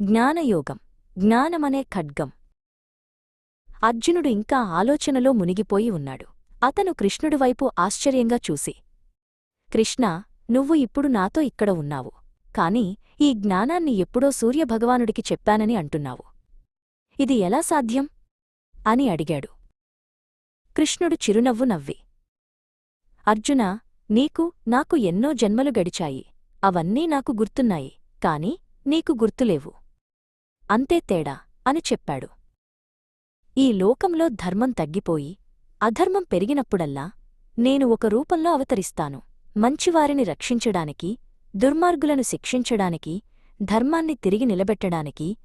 జ్ఞానయోగం జ్ఞానమనే ఖడ్గం. అర్జునుడు ఇంకా ఆలోచనలో మునిగిపోయి ఉన్నాడు. అతను కృష్ణుడి వైపు ఆశ్చర్యంగా చూసి కృష్ణ నువ్వు ఇప్పుడు నాతో ఇక్కడ ఉన్నావు. కాని ఈ జ్ఞానాన్ని ఎప్పుడో సూర్యభగవానుడికి చెప్పానని అంటున్నావు. ఇది ఎలా సాధ్యం అని అడిగాడు. కృష్ణుడు చిరునవ్వు నవ్వి అర్జునా నీకు నాకు ఎన్నో జన్మలు గడిచాయి. అవన్నీ నాకు గుర్తున్నాయి. కాని నీకు గుర్తులేవు. అంతే తేడా అని చెప్పాడు. ఈ లోకంలో ధర్మం తగ్గిపోయి అధర్మం పెరిగినప్పుడల్లా నేను ఒక రూపంలో అవతరిస్తాను. మంచివారిని రక్షించడానికి దుర్మార్గులను శిక్షించడానికి ధర్మాన్ని తిరిగి నిలబెట్టడానికి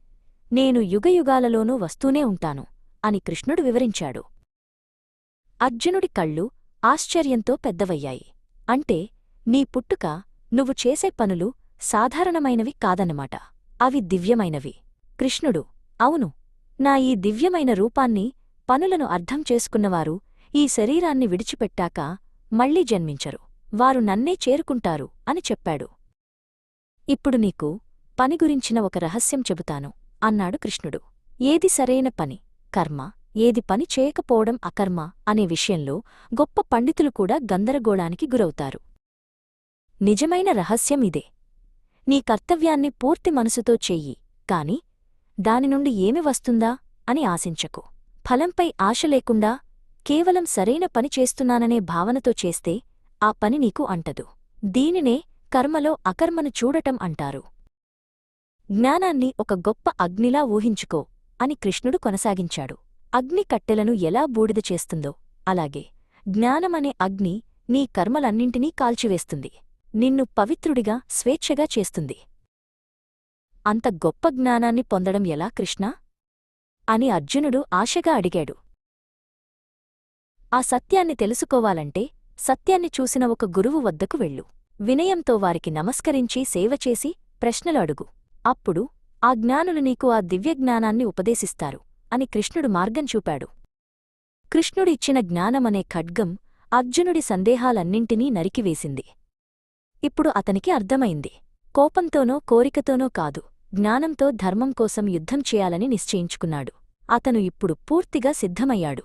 నేను యుగయుగాలలోనూ వస్తూనే ఉంటాను అని కృష్ణుడు వివరించాడు. అర్జునుడి కళ్ళు ఆశ్చర్యంతో పెద్దవయ్యాయి. అంటే నీ పుట్టుక నువ్వు చేసే పనులు సాధారణమైనవి కాదన్నమాట. అవి దివ్యమైనవి. కృష్ణుడు. అవును నా ఈ దివ్యమైన రూపాన్ని పనులను అర్థం చేసుకున్నవారు ఈ శరీరాన్ని విడిచిపెట్టాక మళ్ళీ జన్మించరు. వారు నన్నే చేరుకుంటారు అని చెప్పాడు. ఇప్పుడు నీకు పని గురించిన ఒక రహస్యం చెబుతాను అన్నాడు కృష్ణుడు. ఏది సరైన పని? కర్మ. ఏది పని చేయకపోవడం అకర్మ అనే విషయంలో గొప్ప పండితులు కూడా గందరగోళానికి గురవుతారు. నిజమైన రహస్యం ఇదే. నీ కర్తవ్యాన్ని పూర్తి మనసుతో చెయ్యి కాని దాని నుండి ఏమి వస్తుందా అని ఆశించకు. ఫలంపై ఆశ లేకుండా కేవలం సరైన పని చేస్తున్నాననే భావనతో చేస్తే ఆ పని నీకు అంటదు. దీనినే కర్మలో అకర్మను చూడటం అంటారు. జ్ఞానాన్ని ఒక గొప్ప అగ్నిలా ఊహించుకో అని కృష్ణుడు కొనసాగించాడు. అగ్ని కట్టెలను ఎలా బూడిద చేస్తుందో అలాగే జ్ఞానమనే అగ్ని నీ కర్మలన్నింటినీ కాల్చివేస్తుంది. నిన్ను పవిత్రుడిగా స్వేచ్ఛగా చేస్తుంది. అంత గొప్ప జ్ఞానాన్ని పొందడం ఎలా కృష్ణా? అని అర్జునుడు ఆశగా అడిగాడు. ఆ సత్యాన్ని తెలుసుకోవాలంటే సత్యాన్ని చూసిన ఒక గురువు వద్దకు వెళ్ళు. వినయంతో వారికి నమస్కరించి సేవచేసి ప్రశ్నలు అడుగు. అప్పుడు ఆ జ్ఞానులు నీకు ఆ దివ్యజ్ఞానాన్ని ఉపదేశిస్తారు అని కృష్ణుడు మార్గం చూపాడు. కృష్ణుడిచ్చిన జ్ఞానమనే ఖడ్గం అర్జునుడి సందేహాలన్నింటినీ నరికివేసింది. ఇప్పుడు అతనికి అర్థమైంది. కోపంతోనో కోరికతోనో కాదు. జ్ఞానంతో ధర్మం కోసం యుద్ధం చేయాలని నిశ్చయించుకున్నాడు. అతను ఇప్పుడు పూర్తిగా సిద్ధమయ్యాడు.